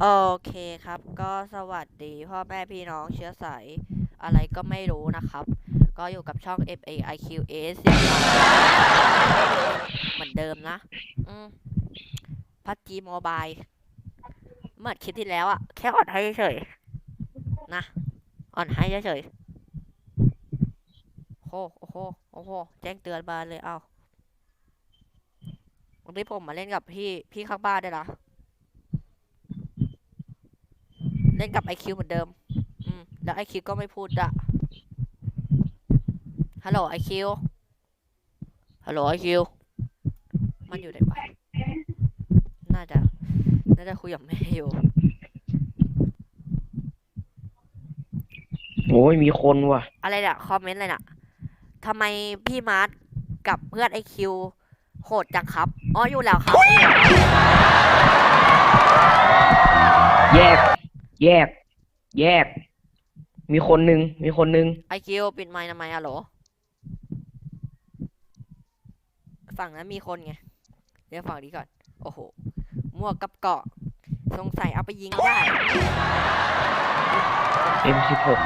โอเคครับ ก็สวัสดีพ่อแม่พี่น้องเชื้อสายอะไรก็ไม่รู้นะครับ ก็อยู่กับช่อง F A I Q A S เหมือนเดิมนะอืมพับจีโมบายเมื่อคลิปที่แล้วอะแค่อ่อนให้เฉยๆนะ อ่อนให้เฉยๆโอ้โหโอ้โหโอ้โหแจ้งเตือนมาเลยเอาวันนี้ผมมาเล่นกับพี่พี่ข้างบ้านได้วยนะ เล่นกับไอคิวเหมือนเดิม อืม แล้วไอคิวก็ไม่พูดอะฮัลโหลไอคิว ฮัลโหลไอคิว มันอยู่ไหนวะน่าจะ น่าจะคุยกับแม่อยู่ โอ้ยมีคนว่ะ อะไรเนี่ยคอมเมนต์อะไรน่ะทำไมพี่มาร์ทกับเพื่อนไอคิวโหดจังครับ อ๋ออยู่แล้วครับ แยก แยก แยก มีคนหนึ่งมีคนหนึ่งไอคิวปิดไมค์ทำไมอะโหลฝั่งนั้นมีคนไงเดี๋ยวฝั่งนี้ก่อน โอ้โหหมวกกับเกาะสงสัยเอาไปยิงได้เอ็มสิบหก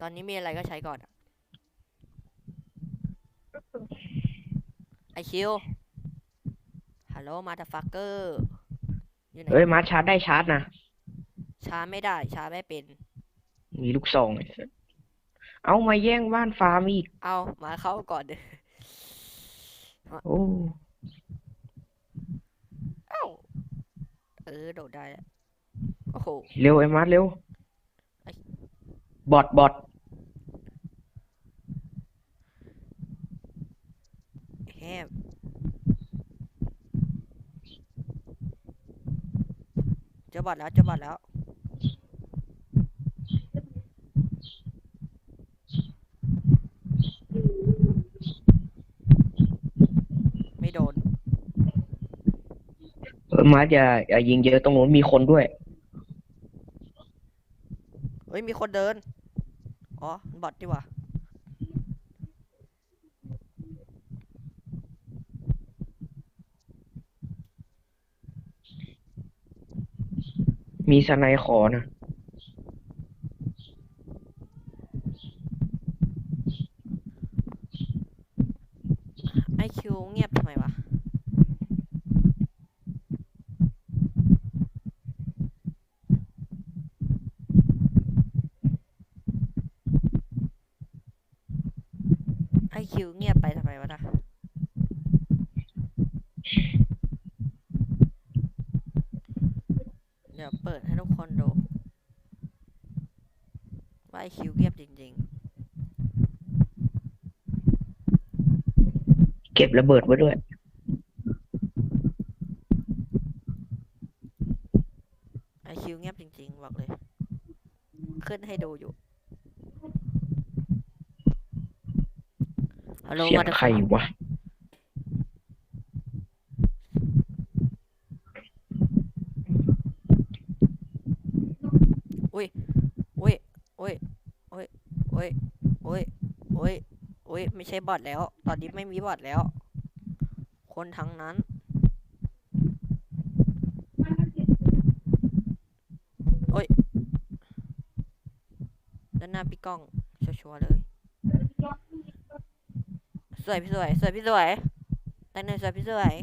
ตอนนี้มีอะไรก็ใช้ก่อนอะไอคิวฮัลโหลมา t ฟักเกอร์ อยู่ไหนเอ้ยมาชาร์จได้ชาร์จนะชาร์จไม่ได้ชาร์จไม่เป็น มีลูกซองไอ้สัสเอามาแย่งบ้านฟาร์มอีกเอามาเข้าก่อนเด้อโอ้เอ้าเออโดดได้แล้วโอ้โห เร็วไอ้มาร์ทเร็วบอทบอท แฮม เจอบัตรแล้วเจอบัตรแล้ว ไม่โดน เออมาร์ทอย่าอย่ายิงเยอะตรงนู้นมีคนด้วย เฮ้ย มีคนเดิน อ๋อ บอทดีกว่า มีสไนขอนะ ไอคิวเงียบทำไมวะ ไอคิวเงียบไปทำไมวะนะเดี๋ยวเปิดให้ทุกคนดู ว่าไอคิวเงียบจริง เก็บระเบิดไว้ด้วย ๆ ไอคิวเงียบจริง ๆ บอกเลย ขึ้นให้ดูอยู่ ฮัลโหลเสียมางเถอะใครวะ ใช่บอทแล้ว ตอนนี้ไม่มีบอทแล้ว คนทั้งนั้น โอ้ย ด้านหน้าพี่ก้อง ชัวร์ๆเลย สวยพี่สวย สวยพี่สวยแต่หนึ่งสวยพี่สวย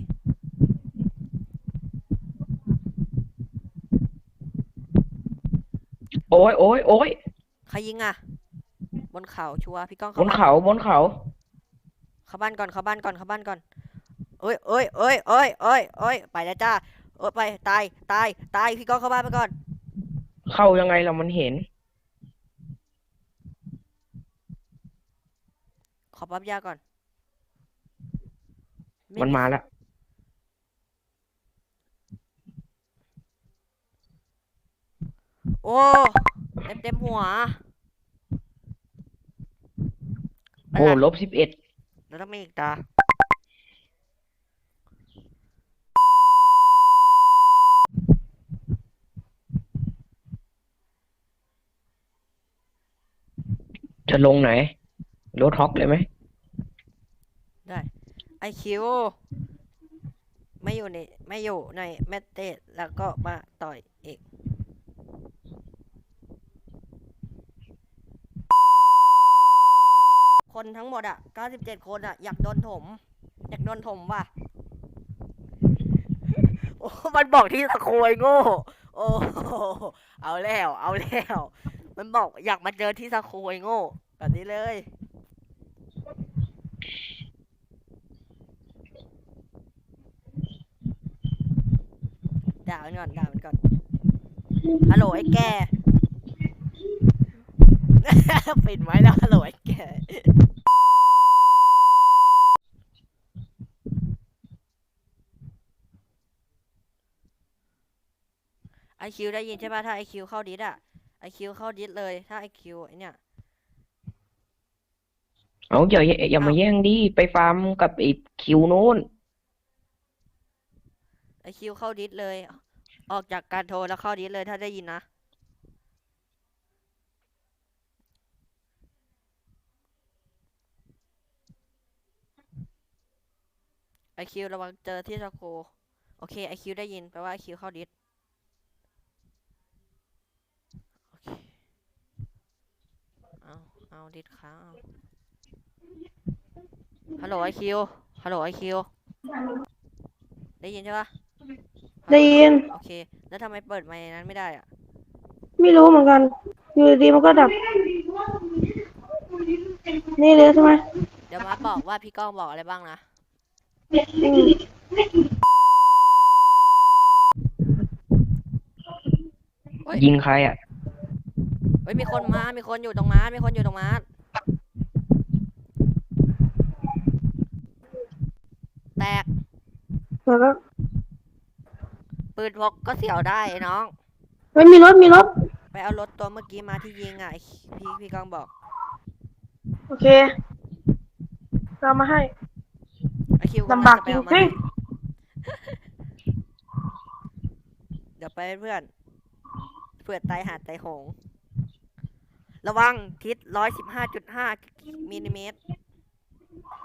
โอ้ยโอ้ยโอ้ยใครยิงอะ บนเขาชัวร์พี่ก้องบเข้านบ้านเขาบนเขา เข้าบ้านก่อนเข้าบ้านก่อนเข้าบ้านก่อนเอ้ยเอ้ยเอ้ยเอ้ยเอ้ยเอ้ยไปแล้วจ้าเอ้ยไปตายตายตายพี่ก้องเข้าบ้านไปก่อน เข้ายังไงเรามันเห็น ขอปั๊บยาก่อนไมันมาแล้ว โอ้เต็มเต็มหัว โอ้ลบสิบเอ็ด แล้วต้องมีอีกตาจะลงไหนรถฮอกเลยไหม ได้ ไอคิว ไม่อยู่ใน ไม่อยู่ในแมตเตสแล้วก็มาต่อยอีก คนทั้งหมดอะ97คนอะ อยากโดนถม อยากโดนถมว่ะ โอ้ มันบอกที่สโคยโง่ โอ้ เอาแล้ว เอาแล้ว มันบอกอยากมาเจอที่สโคยโง่ แบบนี้เลย ด่ามันก่อน ด่ามันก่อน ฮัลโหลไอ้แก ปิดไว้แล้วฮัลโหลไอ้ ไอคิวได้ยินใช่ป่ะถ้าไอคิวเข้าดิสอะไอคิวเข้าดิสเลย ถ้าไอคิวไอเนี่ย เอาอย่าอย่ามาแย่งดิไปฟาร์มกับไอ้คิวนู้นไอคิวเข้าดิสเลย ออกจากการโทรแล้วเข้าดิสเลยถ้าได้ยินนะ คิวระวังเจอที่สโคโอเคไอคิวได้ยินแปลว่าไอคิวเข้าดิสโอเคเอาเอาดิสค้างเอาฮัลโหลไอคิวฮัลโหลไอคิวได้ยินใช่ปะฮัลโหลได้ยิน โอเค แล้วทำไมเปิดไมค์นั้นไม่ได้อะไม่รู้เหมือนกัน อยู่ดีๆมันก็ดับ นี่เลยใช่ไหมเดี๋ยวมาบอกว่าพี่ก้องบอกอะไรบ้างนะ อืมยิงใครอะ เฮ้ยมีคนมา มีคนอยู่ตรงม้ามีคนอยู่ตรงม้าแตก แล้วก็ปืนพกก็เสียวได้ไอ้น้อง เฮ้ยมีรถมีรถ ไปเอารถตัวเมื่อกี้มาที่ยิงอะไอ้พี่พี่ก้องบอก โอเคเรามาให้ ไอคิวำลังลำบากจะไปเอมจริงเดี๋ยวไปเพื่อน เพื่อนตายหาดตายโหง ระวังทิศร้อยสิบห้าจุดห้ามิลลิเมตร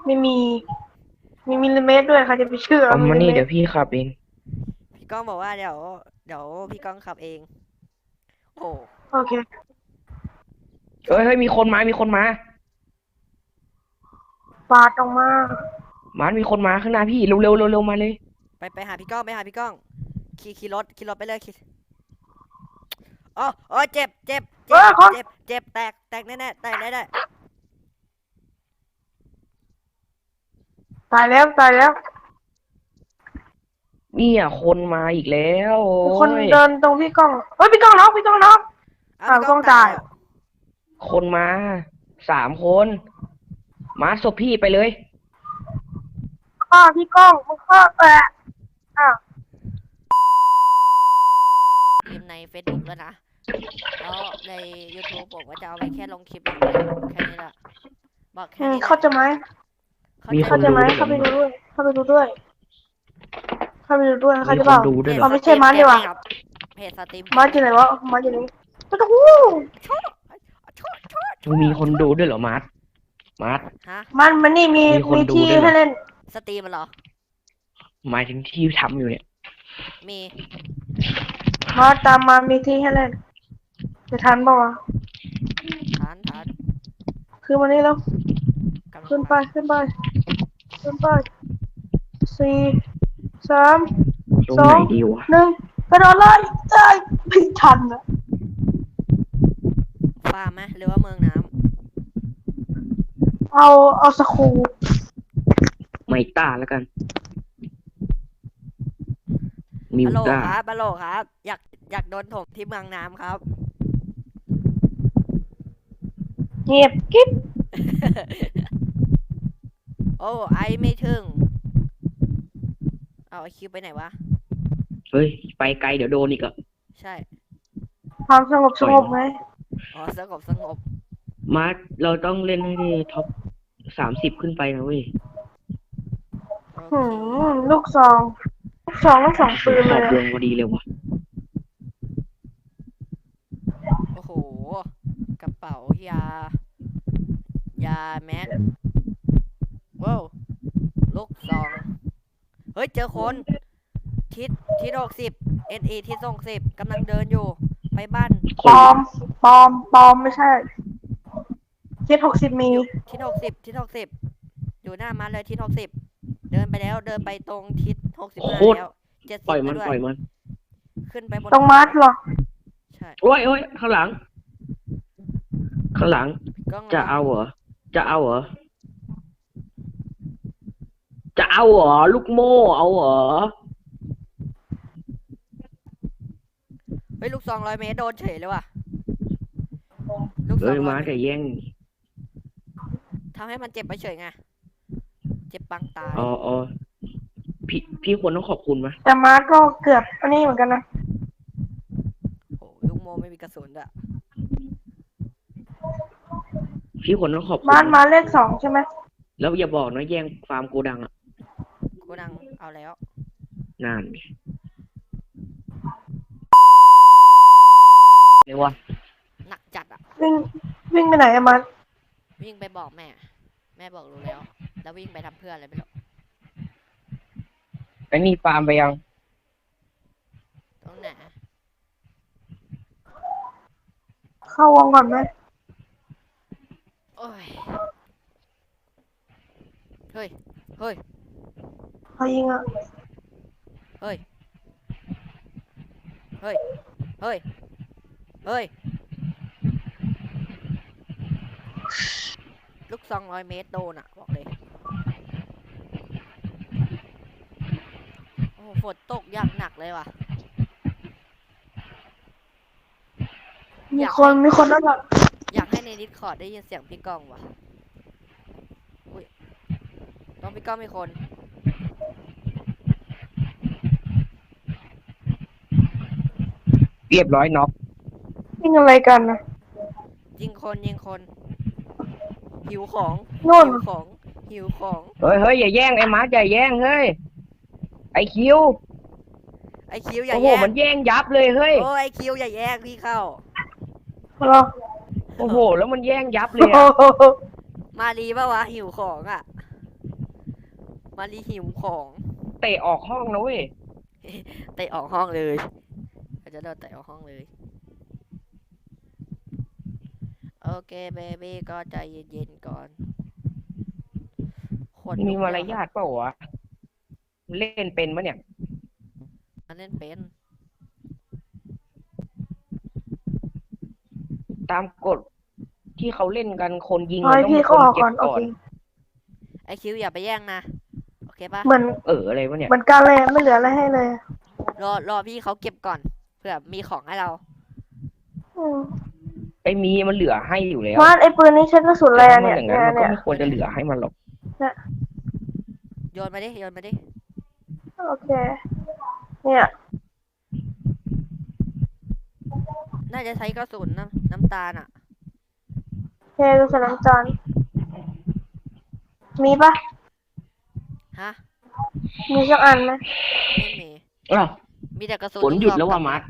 ไม่มี มีมิลลิเมตรด้วยใครจะไปเชื่อเอามานี่ลิเดี๋ยวพี่ขับเอง พี่ก้องบอกว่าเดี๋ยว เดี๋ยวพี่ก้องขับเอง โอ้โอเคเฮ้ยเฮ้ยมีคนมา มีคนมา ปาดออกมา มันมีคนมาข้างหน้าพี่เร็วเร็วเร็วเร็วมาเลย ไปไปหาพี่ก้องไปหาพี่ก้อง ขี่ขี่รถขี่รถไปเลยขี่อ๋ออ๋อเจ็บเจ็บเอเจ็อบขอเจ็บเจ็บแตกแตกแน่แน่ๆแตกแน่แน่ตายแล้วตายแล้วเนี่ยคนมาอีกแล้วโอ้มีคนยเดินตรงพี่ก้องเฮ้ยพี่ก้องน็อกพี่ก้องน็อกๆเอาอ้าวพี่ก้องต้องตาจ่ายยแล้วคนมาสามคน มาศพพี่ไปเลย ฆ่าพี่ก้องมึงฆ่าแปะอ้าวพิมพ์ใน Facebook แล้วนะแล้วใน YouTube บอกว่าจะเอาไว้แค่ลงคลิปอย่างเดียวแค่นี้แหละบอกแค่อืมนี้แหละเข้าใจไหมเข้ามีใจคเข้านใจไหมดูเข้าไปดูด้วย เข้าไปดูด้วย เข้าไปดูด้วยเข้ามีใจคเปนล่า ดูด้วยเหรเอาอไม่ใช่มันดีกว่า เพจสตรีมมาอยู่ไหนวะมาอยู่ไหนโอ้โหโชว์โชว์โชว์มีคนดูด้วยเหรอมาร์ทมาร์ทฮะมันมันนี่มีมีคนมีดูที่ด้วยเหรอ ให้เล่น สตรีมมันเหรอ หมายถึงที่ทำอยู่เนี่ย มีมาตามมามีที่ให้เล่นจะทันปะวะฐานฐานคือมานี่แล้ว กำลังขึ้นไปขึ้นไปขึ้นไปสี่สาม ตรงสอไหนงดีวะ หนึ่งกระโดดเลยเอ้ยไม่ทันอะฟาร์มไหมหรือว่าเมืองน้เอาเอาสกรู ไม่ต้าแล้วกันำมิวฮัลโหลต้าครับฮัลโหลครับ อยากอยากโดนถมที่เมืองน้ำครับ เงียบกิ๊บโอ้ไอไม่ถึง เอาไอคิวไปไหนวะ เฮ้ย ไปไกลเดี๋ยวโดนอีกอะใช่ ความสงบสงบไหมอ๋อสงบสงบ มาร์ทเราต้องเล่นให้ได้ท็อปสามสิบขึ้นไปนะเว้ยโอ หืเคมลูกซองลูกซองลูกสองปืนขเลอบยวอะงพอดีเลยว่ะโอ้โห กระเป๋ายา ยาแม็กว้าวลูกซอง เฮ้ย เจอคน ทิศทิศหกสิบเอ็นเอทิศหกสิบกำลังเดินอยู่ ไปบ้านคปนลอมปลอมปลอมไม่ใช่ทิศหกสิบมีทิศหกสิบทิศหกสิบอยู่หน้ามาเลยทิศหกสิบเดินไปแล้วเดินไปตรงทิศหกสิบห้าแล้วเจ็ดสิบปล่อยไปมันด้วยปล่อยมันขึ้นไปบนตรงมาร์ทเหรอ ใช่โอ้ยโอ้ยข้างหลัง ข้างหลังกล้องจะเอาเหรอจะเอาเหรอจะเอาเหรอลูกโม่เอาเหรอเฮ้ยลูกซองร้อยเมตรโดนเฉยเลยว่ะลูกซเอ้องยร้มาอยเมตรแต่แย่งทำให้มันเจ็บไปเฉยไง เจ็บปังตายอ๋ออ๋อพี่พี่ควรต้องขอบคุณไหมแต่มาร์ทก็เกือบอันนี้เหมือนกันนะโอ้ลูกโมไม่มีกระสุนด้วยพี่ควรต้องขอบคุณมาร์ทนะมาเลขสองใช่ไหมแล้วอย่าบอกนะแย่งฟาร์มโกดังอะกูดังเอาแล้ว นานเรียกว่าหนักจัดอะวิ่งวิ่งไปไหนอะมาร์ทวิ่งไปบอกแม่ แม่บอกรู้แล้ว แล้ววิ่งไปทำเพื่ออะไรไม่รู้ไอ้นี่ฟาร์มไปยัง ตรงไหนเข้าวงก่อนไหมโอ้ยเฮ้ยเฮ้ยเขายิงอะเฮ้ยเฮ้ยเฮ้ยเฮ้ยลูกซองร้อยเมตรโดนอะบอกเลยโอ้โห ฝนตกอย่างหนักเลยว่ะ มีคนมีคนนั่นแหละอยากให้ในดิสคอร์ดได้ยินเสียงพี่ก้องว่ะอุ้ยต้องพี่ก้องมีคน เรียบร้อยน็อกวิ่งอะไรกันนะ ยิงคนยิงคน หิวของนู่น หิวของหิวของ เฮ้ยเฮ้ยอย่าแย่งไอ้มาร์คอย่าแย่งเฮ้ย ไอ้คิวไอคิวอย่าโอ้โหแย่งมันแย่งยับเลยเฮ้ยโอ้ไอคิวอย่าแย่งพี่เข้าเหรอโอ้โห แล้วมันแย่งยับเลยโอ้อะโหมารีปะวะหิวของอะ มารีหิวของ เตะออกห้องนะเว้ยเตะออกห้องเลยอาจจะโดนเตะออกห้องเลย โอเคเบบี้ก็ใจเย็นๆก่อนคนมีลุกมารแล้วยาทเปล่าวะ เล่นเป็นมะเนี่ย มันเล่นเป็น ตามกฎที่เขาเล่นกันคนยิงเอามันให้ต้องพี่มีคเขานออกเก็ก่บอนโอก่อเคนไอคิวอย่าไปแย่งนะ โอเคปะเหมือนเอออะไรวะเนี่ย เหมือนกันเลยไม่เหลืออะไรให้เลย รอรอพี่เขาเก็บก่อนเผื่อมีของให้เรา อืมไอ้มีมันเหลือให้อยู่แล้วมาร์ทไอ้ปืนนี้ใช้กระสุนอะไรแต่อะถ้ามันเนี่ยอย่างนั้นมันก็เนี่ย ไม่ควรจะเหลือให้มันหรอก โยนมาดิ โยนมาดิ โอเค เนี่ย น่าจะใช้กระสุนน้ำน้ำตาลอะเทกระสุนน้ำตาลมีปะฮะมีสักอันไหมไม่มีอ้าวมีแต่กระสุนฝนหยุดกซองแล้วว่ะกับมาร์ค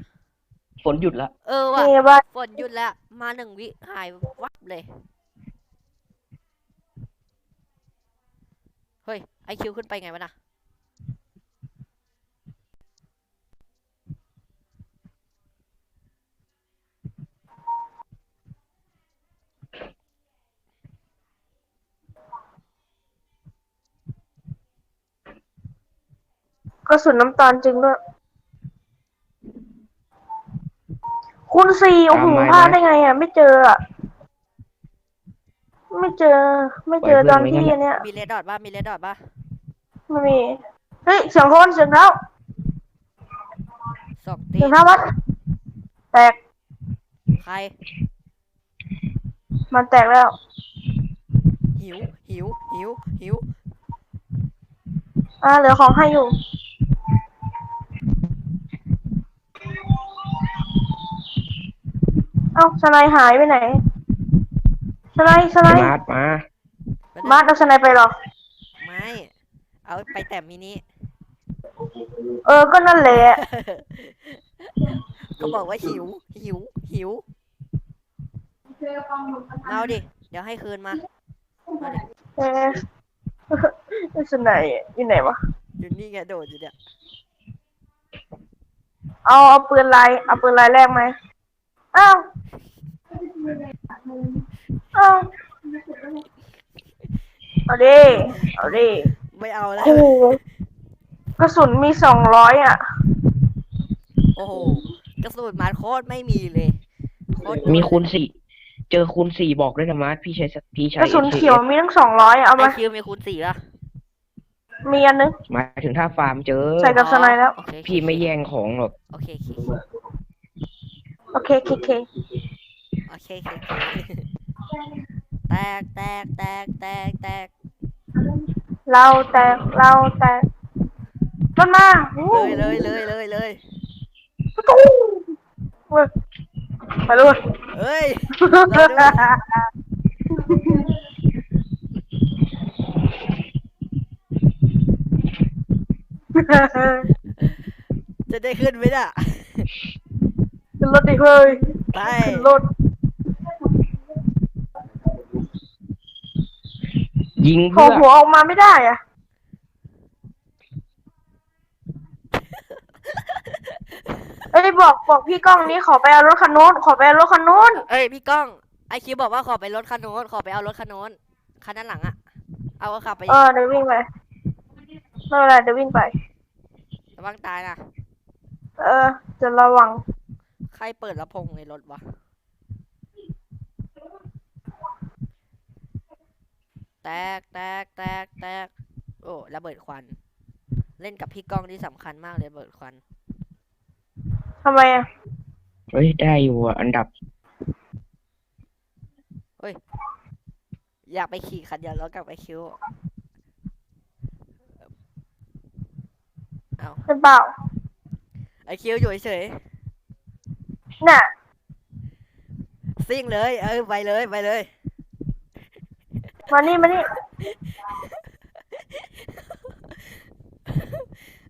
ฝนหยุดแล้วเออว่ะมีปะฝนหยุดแล้วมาหนึ่งวิหายวับเลย เฮ้ยไอคิวขึ้นไปไงวะนะ กระสุนน้ำตาลจริงด้วย คุณสี่โอ้โหตามมาพลาดไหมได้ไงอะ ไม่เจออะ ไม่เจอ ไม่เจอปล่ตออยนเพื่อนไว้ที่งั้นอันเนี้ยมีเลดดอทป่ะมีเลดดอทป่ะไม่มี เฮ้ยเสียงคนเสียงเท้าสองตีเสียงเท้าวัด แตก ใคร มันแตกแล้ว หิว หิว หิว หิว อ่าเหลือของให้อยู่ เอ้าสไนด์หายไปไหนสไนด์สไนไอ้ด์มาร์คมามาร์ทเอาสไนด์ไปเหรอ ไม่ เอาไปแต่มินิเออ ก็นั่นแหละ ก็บอกว่าหิว หิว หิว เอาดิ เดี๋ยวให้คืนมามาดิเออสไนด์อยู่ไหนวะ อยู่นี่ไงโดดอยู่เนี่ยเอาเอาปืนลายเอาปืนลายแรกไหม อ้าวอ้าวเอาดิเอาดิไม่เอาแล้ว โอ้โหกระสุนมีสองร้อยอะ โอ้โห กระสุนมาโคตรไม่มีเลยโคตรมีคูณสี่ เจอคูณสี่บอกด้วยนะมาร์ทพี่ใช้สักพี่ใช้ กระสุน AKS เขียวมีทั้งสองร้อยเอาไอมา คิวมีคูณสี่ป่ะมีอันนึง หมายถึงถ้าฟาร์มเจอ ใส่กับสไนด์แล้ว โอเคพี่ไม่แย่งของหรอกโอเคโอเค โอเคเคเคโอเคโอเคโอเคแตกแตกแตกแตกแตกเราแตกเราแตกมันมาอู้เลยเลยเลยเลยเลยประตูเว้ยไปเลยเฮ้ยเราด้วยจะได้ขึ้นไหมน่ะ ขึ้นรถดิเฮ้ยไปขึ้นรถยิงโผล่เพื่อหัวออกมาไม่ได้อะเอ้ยบอกบอกพี่ก้องนี้ขอไปเอารถคันนู้นขอไปเอารถคันนู้นเอ้ยพี่ก้องไอคิวบอกว่าขอไปรถคันโน้นขอไปเอารถคันโน้นคันด้านหลังอะเอาก็ขับไปเออเดี๋ยววิ่งไปไม่เป็นไรเดี๋ยววิ่งไประวังตายนะเออจะระวัง ใครเปิดลำโพงในรถวะ แตกแตกแตกแตกโอ้ระเบิดควัน เล่นกับพี่ก้องที่สำคัญมากเลยระเบิดควัน ทำไมอะ เฮ้ยได้อยู่อะอันดับอยากไปขี่คันเดียวแล้วกลับไปคิวเอาเป็นเปล่า ไอคิวอยู่เฉยน่ะ ๆ ซิ่งเลย เออไปเลยไปเลย มานี่มานี่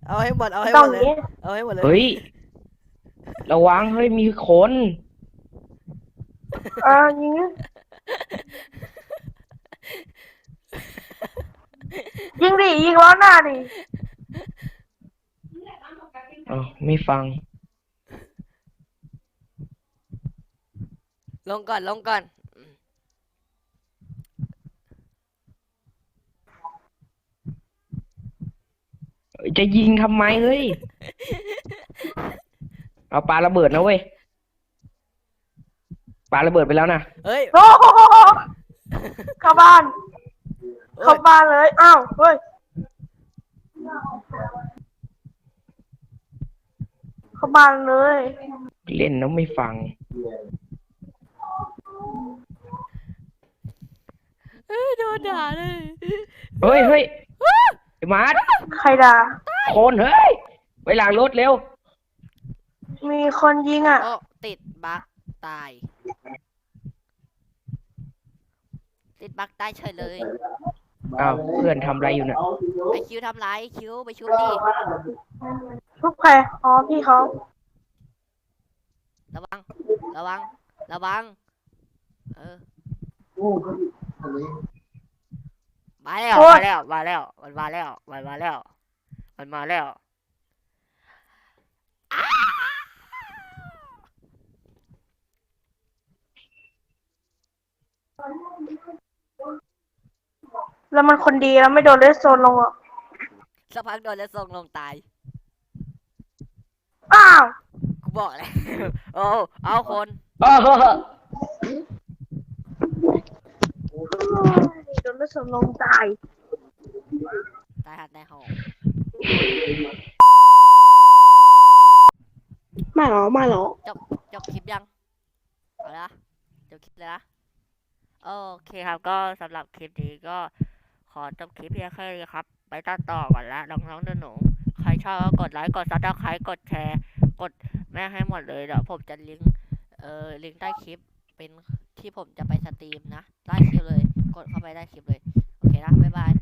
เอาให้หมดเอาให้ต้หอมงดหเลยนี้เอาให้หมดเลยเฮ้ย ระวังเฮ้ยมีคนเออยิงยิงดิยิงล้อหน้าดิอ๋อไม่ฟัง ลงก่อนลงก่อนจะยิงทำไมเฮ้ย เอาปาระเบิดนะเว้ยปาระเบิดไปแล้วนะ เฮ้ย โอ้โหเข้าบ้านเอ้เข้ายบ้านเลย อ้าว เฮ้ย เข้าบ้านเลย เล่นแล้วไม่ฟัง เอ้ยโดนด่าเลย เฮ้ยเฮ้ยไอ้มาร์ทใครด่า คนเฮ้ย ไปหลังรถเร็ว มีคนยิงอะ โอ้ติดบั๊กตาย ติดบั๊กตายเฉยเลยอ้าวเพื่อนทำอะไรอยู่น่ะไอคิวทำไรคิวไปชุบดิทุกใคร อ๋อ พี่เขาระวัง ระวัง ระวัง เออมาแล้ว โอ๊มายแล้ว มาแล้ว มันมาแล้ว มันมาแล้ว มันมาแล้วแล้วมันคนดีแล้วไม่โดนเลสโซนลงอะสักพักโดนแล้วส่งลงตาย อ้าว กูบอกแล้ว โอ้ เอาคน อ้าว โดนเล สโซนลงตายตายหัดในห้องมาหรอมาหรอจบจบคลิปยังเอาละจบคลิปเลยนะโอเคครับก็สำหรับคลิปนี้ก็ขอจบคลิปเพียงแค่นี้ครับ ไปตัดต่อก่อนละน้องๆหนูๆใครชอบก็กดไลค์กดซับสไครต์กดแชร์ กดแม่ให้หมดเลยเดี๋ยวผมจะลิงก์เอ่อลิงก์ใต้คลิปเป็น ที่ผมจะไปสตรีมนะได้คลิปเลย กดเข้าไปได้คลิปเลย โอเคนะ บ๊ายบาย